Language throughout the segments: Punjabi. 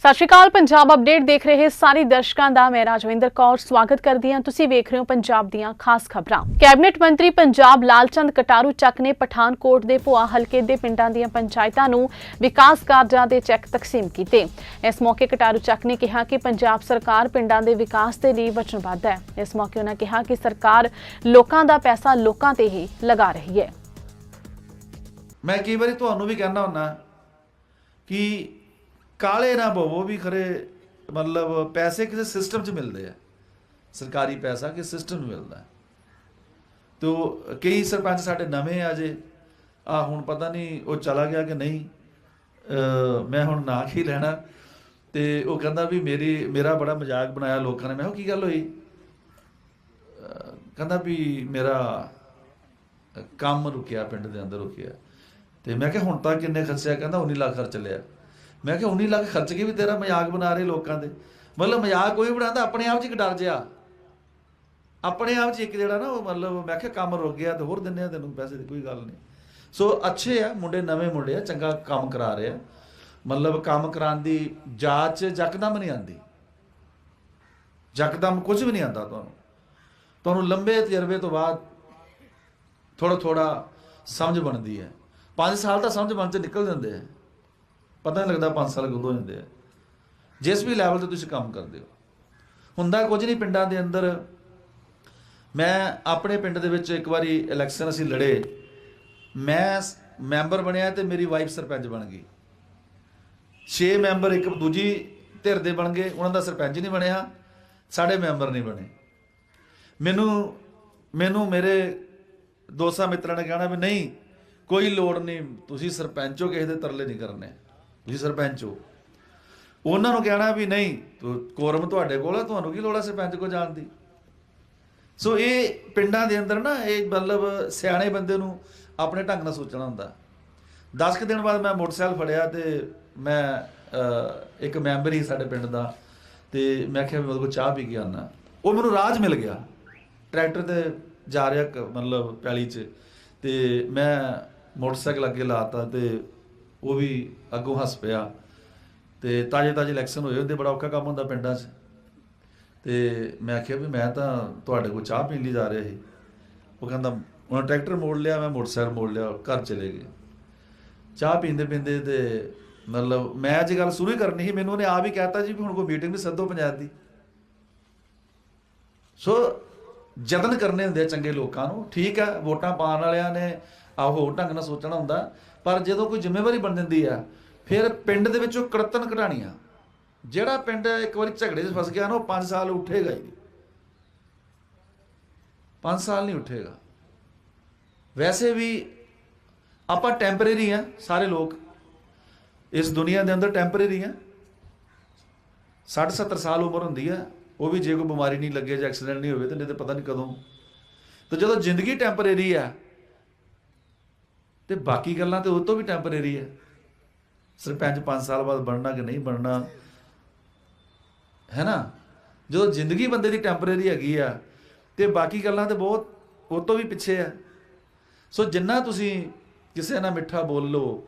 ਸਤਿ ਸ਼੍ਰੀ ਅਕਾਲ, ਪੰਜਾਬ ਅਪਡੇਟ ਦੇਖ ਰਹੇ ਸਾਰੇ ਦਰਸ਼ਕਾਂ ਦਾ, ਮੈਂ ਰਾਜਵਿੰਦਰ ਕੌਰ, ਸਵਾਗਤ ਕਰਦੀ ਹਾਂ। ਤੁਸੀਂ ਵੇਖ ਰਹੇ ਹੋ ਪੰਜਾਬ ਦੀਆਂ ਖਾਸ ਖਬਰਾਂ। ਕੈਬਨਿਟ ਮੰਤਰੀ ਪੰਜਾਬ ਲਾਲਚੰਦ ਕਟਾਰੂ ਚੱਕ ਨੇ ਪਠਾਨਕੋਟ ਦੇ ਭੁਆ ਹਲਕੇ ਦੇ ਪਿੰਡਾਂ ਦੀਆਂ ਪੰਚਾਇਤਾਂ ਨੂੰ ਵਿਕਾਸ ਕਾਰਜਾਂ ਦੇ ਚੈੱਕ ਤਕਸੀਮ ਕੀਤੇ। ਇਸ ਮੌਕੇ ਕਟਾਰੂ ਚੱਕ ਨੇ ਕਿਹਾ ਕਿ ਪੰਜਾਬ ਸਰਕਾਰ ਪਿੰਡਾਂ ਦੇ ਵਿਕਾਸ ਦੇ ਲਈ ਵਚਨਬੱਧ ਹੈ। ਇਸ ਮੌਕੇ ਉਹਨਾਂ ਕਿਹਾ ਕਿ ਸਰਕਾਰ ਲੋਕਾਂ ਦਾ ਪੈਸਾ ਲੋਕਾਂ ਤੇ ਹੀ ਲਗਾ ਰਹੀ ਹੈ। ਮੈਂ ਕਈ ਵਾਰੀ ਤੁਹਾਨੂੰ ਵੀ ਕਹਿਣਾ ਹੁੰਦਾ ਕਿ ਕਾਲੇ ਨਾ ਬਵੋ ਵੀ ਖਰੇ ਮਤਲਬ ਪੈਸੇ ਕਿਸੇ ਸਿਸਟਮ 'ਚ ਮਿਲਦੇ ਆ। ਸਰਕਾਰੀ ਪੈਸਾ ਕਿ ਸਿਸਟਮ ਨੂੰ ਮਿਲਦਾ। ਹੈ। ਤੋ ਕਈ ਸਰਪੰਚ ਸਾਡੇ ਨਵੇਂ ਆ ਜੇ। ਆ ਹੁਣ ਪਤਾ ਨਹੀਂ ਉਹ ਚਲਾ ਗਿਆ ਕਿ ਨਹੀਂ। ਮੈਂ ਹੁਣ ਨਾ ਹੀ ਲੈਣਾ। ਤੇ ਉਹ ਕਹਿੰਦਾ ਵੀ ਮੇਰੀ, ਮੇਰਾ ਬੜਾ ਮਜ਼ਾਕ ਬਣਾਇਆ ਲੋਕਾਂ ਨੇ। ਮੈਂ ਕਿਹਾ ਕੀ ਗੱਲ ਹੋਈ? ਕਹਿੰਦਾ ਵੀ ਮੇਰਾ ਕੰਮ ਰੁਕਿਆ, ਪਿੰਡ ਦੇ ਅੰਦਰ ਰੁਕਿਆ। ਤੇ ਮੈਂ ਕਿਹਾ, ਹੁਣ ਤੱਕ ਕਿੰਨੇ ਖਰਚਿਆ? ਕਹਿੰਦਾ 19 ਲੱਖ ਖਰਚ ਲਿਆ। ਮੈਂ ਕਿਹਾ 19 ਲੱਖ ਖਰਚ ਕੇ ਵੀ ਤੇਰਾ ਮਜ਼ਾਕ ਬਣਾ ਰਹੇ ਲੋਕਾਂ ਦੇ। ਮਤਲਬ ਮਜ਼ਾਕ ਕੋਈ ਬਣਾਉਂਦਾ, ਆਪਣੇ ਆਪ 'ਚ ਇੱਕ ਡਰ ਜਿਆ ਆਪਣੇ ਆਪ 'ਚ ਇੱਕ ਜਿਹੜਾ ਨਾ, ਉਹ ਮਤਲਬ ਮੈਂ ਕਿਹਾ ਕੰਮ ਰੁਕ ਗਿਆ ਤੇ ਹੋਰ ਦਿੰਨੇ ਆ ਤੈਨੂੰ, ਪੈਸੇ ਦੀ ਕੋਈ ਗੱਲ ਨਹੀਂ। ਸੋ ਅੱਛੇ ਆ, ਮੁੰਡੇ ਨਵੇਂ ਮੁੰਡੇ ਆ, ਚੰਗਾ ਕੰਮ ਕਰਾ ਰਹੇ ਆ। ਮਤਲਬ ਕੰਮ ਕਰਾਉਣ ਦੀ ਜਾਂਚ ਜਕਦਮ ਨਹੀਂ ਆਂਦੀ ਜਕਦਮ ਕੁਝ ਵੀ ਨਹੀਂ ਆਂਦਾ ਤੁਹਾਨੂੰ। ਤੁਹਾਨੂੰ ਲੰਬੇ ਤਜਰਬੇ ਤੋਂ ਬਾਅਦ ਥੋੜਾ ਥੋੜਾ ਸਮਝ ਬਣਦੀ ਹੈ। 5 ਸਾਲ ਤਾਂ ਸਮਝ ਬਣ ਚ ਨਿਕਲ ਜਾਂਦੇ ਆ। ਪਤਾ ਨਹੀਂ ਲੱਗਦਾ 5 ਸਾਲ ਕਦੋਂ ਹੋ ਜਾਂਦੇ ਆ। ਜਿਸ ਵੀ ਲੈਵਲ ਤੇ ਤੁਸੀਂ ਕੰਮ ਕਰਦੇ ਹੋ। ਹੁੰਦਾ ਕੁਝ ਨਹੀਂ ਪਿੰਡਾਂ ਦੇ ਅੰਦਰ। ਮੈਂ ਆਪਣੇ ਪਿੰਡ ਦੇ ਵਿੱਚ ਇੱਕ ਵਾਰੀ ਇਲੈਕਸ਼ਨ ਅਸੀਂ ਲੜੇ। ਮੈਂ ਮੈਂਬਰ ਬਣਿਆ ਤੇ ਮੇਰੀ ਵਾਈਫ ਸਰਪੰਚ ਬਣ ਗਈ। 6 ਮੈਂਬਰ ਇੱਕ ਦੂਜੀ ਧਿਰ ਦੇ ਬਣ ਗਏ। ਉਹਨਾਂ ਦਾ ਸਰਪੰਚ ਨਹੀਂ ਬਣਿਆ। ਸਾਡੇ ਮੈਂਬਰ ਨਹੀਂ ਬਣੇ। ਮੈਨੂੰ ਮੈਨੂੰ ਮੇਰੇ ਦੋਸਤਾਂ ਮਿੱਤਰਾਂ ਨੇ ਕਹਿਣਾ ਵੀ ਨਹੀਂ, ਕੋਈ ਲੋੜ ਨਹੀਂ। ਤੁਸੀਂ ਸਰਪੰਚ ਹੋ ਕਿਸੇ ਦੇ ਤਰਲੇ ਨਹੀਂ ਕਰਨੇ। ਤੁਸੀਂ ਸਰਪੰਚ। ਹੋ ਉਹਨਾਂ ਨੂੰ ਕਹਿਣਾ ਵੀ ਨਹੀਂ ਕੋਰਮ ਤੁਹਾਡੇ ਕੋਲ ਹੈ ਤੁਹਾਨੂੰ ਕੀ ਲੋੜ ਹੈ ਸਰਪੰਚ ਕੋ ਜਾਣ ਦੀ? ਸੋ ਇਹ ਪਿੰਡਾਂ ਦੇ ਅੰਦਰ ਨਾ, ਇਹ ਮਤਲਬ ਸਿਆਣੇ ਬੰਦੇ ਨੂੰ ਆਪਣੇ ਢੰਗ ਨਾਲ ਸੋਚਣਾ ਹੁੰਦਾ। 10 ਕੁ ਦਿਨ ਬਾਅਦ ਮੈਂ ਮੋਟਰਸਾਈਕਲ ਫੜਿਆ ਤੇ ਮੈਂ ਇੱਕ ਮੈਂਬਰ ਹੀ ਸਾਡੇ ਪਿੰਡ ਦਾ, ਤੇ ਮੈਂ ਕਿਹਾ ਵੀ ਉਹਦੇ ਕੋਲ ਚਾਹ ਪੀ ਕੇ ਆਉਣਾ ਉਹ ਮੈਨੂੰ ਰਾਜ ਮਿਲ ਗਿਆ। ਟਰੈਕਟਰ ਤੇ ਜਾ ਰਿਹਾ ਕ- ਮਤਲਬ ਪੈਲੀ 'ਚ। ਤੇ ਮੈਂ ਮੋਟਰਸਾਈਕਲ ਅੱਗੇ ਲਾਤਾ ਤੇ ਉਹ ਵੀ ਅੱਗੋਂ ਹੱਸ ਪਿਆ। ਤੇ ਤਾਜੇ ਤਾਜੇ ਇਲੈਕਸ਼ਨ ਹੋਏ ਹੁੰਦੇ ਬੜਾ ਔਖਾ ਕੰਮ ਹੁੰਦਾ ਪਿੰਡਾਂ 'ਚ। ਤੇ ਮੈਂ ਆਖਿਆ ਵੀ ਮੈਂ ਤਾਂ ਤੁਹਾਡੇ ਕੋਲ ਚਾਹ ਪੀਣ ਲਈ ਜਾ ਰਿਹਾ ਸੀ। ਉਹ ਕਹਿੰਦਾ, ਉਹਨਾਂ ਟਰੈਕਟਰ ਮੋੜ ਲਿਆ, ਮੈਂ ਮੋਟਰਸਾਈਕਲ ਮੋੜ ਲਿਆ, ਘਰ ਚਲੇ ਗਏ। ਚਾਹ ਪੀਂਦੇ ਪੀਂਦੇ ਤੇ ਮਤਲਬ ਮੈਂ ਅੱਜ ਗੱਲ ਸ਼ੁਰੂ ਹੀ ਕਰਨੀ ਸੀ, ਮੈਨੂੰ ਉਹਨੇ ਆਪ ਹੀ ਕਹਿਤਾ ਜੀ ਵੀ ਹੁਣ ਕੋਈ ਮੀਟਿੰਗ ਵੀ ਸੱਦੋ ਪੰਚਾਇਤ ਦੀ। ਸੋ ਯਤਨ ਕਰਨੇ ਹੁੰਦੇ ਆ ਚੰਗੇ ਲੋਕਾਂ ਨੂੰ। ਠੀਕ ਆ, ਵੋਟਾਂ ਪਾਉਣ ਵਾਲਿਆਂ ਨੇ ਆਹੋ ਹੋਰ ਢੰਗ ਨਾਲ ਸੋਚਣਾ ਹੁੰਦਾ। ਪਰ ਜਦੋਂ ਕੋਈ ਜ਼ਿੰਮੇਵਾਰੀ ਬਣ ਜਾਂਦੀ ਆ, ਫਿਰ ਪਿੰਡ ਦੇ ਵਿੱਚੋਂ ਕੜਤਨ ਕਢਾਣੀਆਂ। ਜਿਹੜਾ ਪਿੰਡ ਇੱਕ ਵਾਰੀ ਝਗੜੇ 'ਚ ਫਸ ਗਿਆ ਨਾ, ਉਹ 5 ਸਾਲ ਉੱਠੇਗਾ ਹੀ 5 ਸਾਲ ਨਹੀਂ ਉੱਠੇਗਾ। ਵੈਸੇ ਵੀ ਆਪਾਂ ਟੈਂਪਰੇਰੀ ਆ, ਸਾਰੇ ਲੋਕ। ਇਸ ਦੁਨੀਆ ਦੇ ਅੰਦਰ ਟੈਂਪਰੇਰੀ ਆ। 60 70 ਸਾਲ ਉਮਰ ਹੁੰਦੀ ਆ, ਉਹ ਵੀ ਜੇ ਕੋਈ ਬਿਮਾਰੀ ਨਹੀਂ ਲੱਗੇ ਜਾਂ ਐਕਸੀਡੈਂਟ ਨਹੀਂ ਹੋਵੇ, ਤਾਂ ਨਹੀਂ ਤੇ ਪਤਾ ਨਹੀਂ ਕਦੋਂ। ਤੇ ਜਦੋਂ ਜ਼ਿੰਦਗੀ ਟੈਂਪਰੇਰੀ ਆ ਤੇ ਬਾਕੀ ਗੱਲਾਂ ਤੇ ਉਹ ਤੋਂ ਵੀ ਟੈਂਪਰੇਰੀ ਹੈ ਸਰਪੰਚ 5 ਸਾਲ ਬਾਅਦ ਬਣਨਾ ਕਿ ਨਹੀਂ ਬਣਨਾ। ਹੈ ਨਾ? ਜਦੋਂ ਜ਼ਿੰਦਗੀ ਬੰਦੇ ਦੀ ਟੈਂਪਰੇਰੀ ਹੈਗੀ ਆ, ਤੇ ਬਾਕੀ ਗੱਲਾਂ ਤੇ ਬਹੁਤ ਉਹ ਤੋਂ ਵੀ ਪਿੱਛੇ ਆ। ਸੋ ਜਿੰਨਾ ਤੁਸੀਂ ਕਿਸੇ ਨਾਲ ਮਿੱਠਾ ਬੋਲ ਲੋ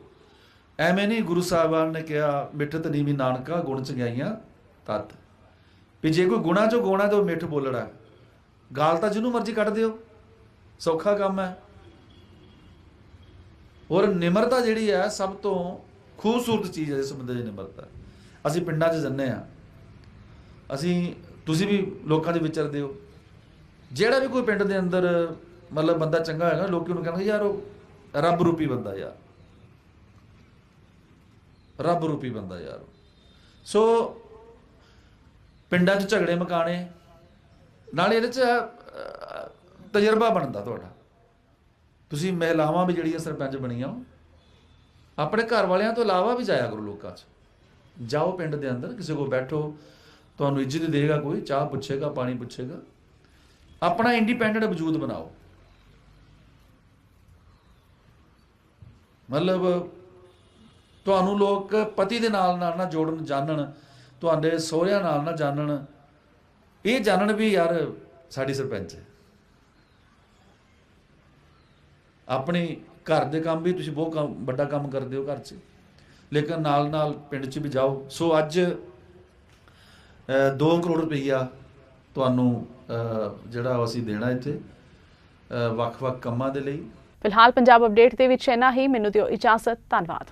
ਐਵੇਂ ਨਹੀਂ ਗੁਰੂ ਸਾਹਿਬਾਨ ਨੇ ਕਿਹਾ ਮਿੱਠਤ ਨੀਵੀ ਨਾਨਕਾ, ਗੁਣ ਚੰਗਿਆਈਆਂ ਤਤ। ਵੀ ਜੇ ਕੋਈ ਗੁਣਾ ਚੋਂ ਗੋਣਾ ਤੇ ਉਹ ਮਿੱਠ ਬੋਲਣਾ ਗਾਲ ਤਾਂ ਜਿਹਨੂੰ ਮਰਜ਼ੀ ਕੱਢ ਦਿਓ। ਸੌਖਾ ਕੰਮ ਹੈ। ਔਰ ਨਿਮਰਤਾ ਜਿਹੜੀ ਹੈ ਸਭ ਤੋਂ ਖੂਬਸੂਰਤ ਚੀਜ਼ ਹੈ ਇਸ ਬੰਦੇ ਦੀ ਨਿਮਰਤਾ। ਅਸੀਂ ਪਿੰਡਾਂ 'ਚ ਜੰਨੇ ਆ ਅਸੀਂ, ਤੁਸੀਂ ਵੀ ਲੋਕਾਂ ਦੇ ਵਿਚਰਦੇ ਹੋ। ਜਿਹੜਾ ਵੀ ਕੋਈ ਪਿੰਡ ਦੇ ਅੰਦਰ ਮਤਲਬ ਬੰਦਾ ਚੰਗਾ ਹੈਗਾ ਲੋਕੀ ਉਹਨੂੰ ਕਹਿੰਦੇ ਯਾਰ ਉਹ ਰੱਬ ਰੂਪੀ ਬੰਦਾ ਯਾਰ। ਰੱਬ ਰੂਪੀ ਬੰਦਾ ਯਾਰ ਸੋ ਪਿੰਡਾਂ 'ਚ ਝਗੜੇ ਮਕਾਣੇ, ਨਾਲੇ ਇਹਦੇ 'ਚ ਤਜਰਬਾ ਬਣਦਾ ਤੁਹਾਡਾ। ਤੁਸੀਂ ਮਹਿਲਾਵਾਂ ਵੀ ਜਿਹੜੀਆਂ ਸਰਪੰਚ ਬਣੀਆਂ ਆਪਣੇ ਘਰ ਵਾਲਿਆਂ ਤੋਂ ਇਲਾਵਾ ਵੀ ਜਾਇਆ ਕਰੋ ਲੋਕਾਂ 'ਚ। ਜਾਓ ਪਿੰਡ ਦੇ ਅੰਦਰ, ਕਿਸੇ ਕੋਲ ਬੈਠੋ, ਤੁਹਾਨੂੰ ਇੱਜ਼ਤ ਦੇਗਾ ਕੋਈ, ਚਾਹ ਪੁੱਛੇਗਾ, ਪਾਣੀ ਪੁੱਛੇਗਾ। ਆਪਣਾ ਇੰਡੀਪੈਂਡੈਂਟ ਵਜੂਦ ਬਣਾਓ। ਮਤਲਬ, ਤੁਹਾਨੂੰ ਲੋਕ ਪਤੀ ਦੇ ਨਾਲ ਨਾਲ ਨਾ ਜੋੜਨ, ਜਾਣਨ, ਤੁਹਾਡੇ ਸਹੁਰਿਆਂ ਨਾਲ ਨਾ ਜਾਣਨ। ਇਹ ਜਾਣਨ ਵੀ ਯਾਰ ਸਾਡੀ ਸਰਪੰਚ ਹੈ। ਆਪਣੇ ਘਰ ਦੇ ਕੰਮ ਵੀ ਤੁਸੀਂ ਬਹੁਤ ਵੱਡਾ ਕੰਮ ਕਰਦੇ ਹੋ ਘਰ 'ਚ। ਲੇਕਿਨ ਨਾਲ ਨਾਲ ਪਿੰਡ 'ਚ ਵੀ ਜਾਓ। ਸੋ ਅੱਜ 2 ਕਰੋੜ ਰੁਪਈਆ ਤੁਹਾਨੂੰ ਜਿਹੜਾ ਅਸੀਂ ਦੇਣਾ ਇੱਥੇ ਵੱਖ-ਵੱਖ ਕੰਮਾਂ ਦੇ ਲਈ। ਫਿਲਹਾਲ ਪੰਜਾਬ ਅਪਡੇਟ ਦੇ ਵਿੱਚ ਇੰਨਾ ਹੀ। ਮੈਨੂੰ ਦਿਓ ਇਜਾਜ਼ਤ। ਧੰਨਵਾਦ।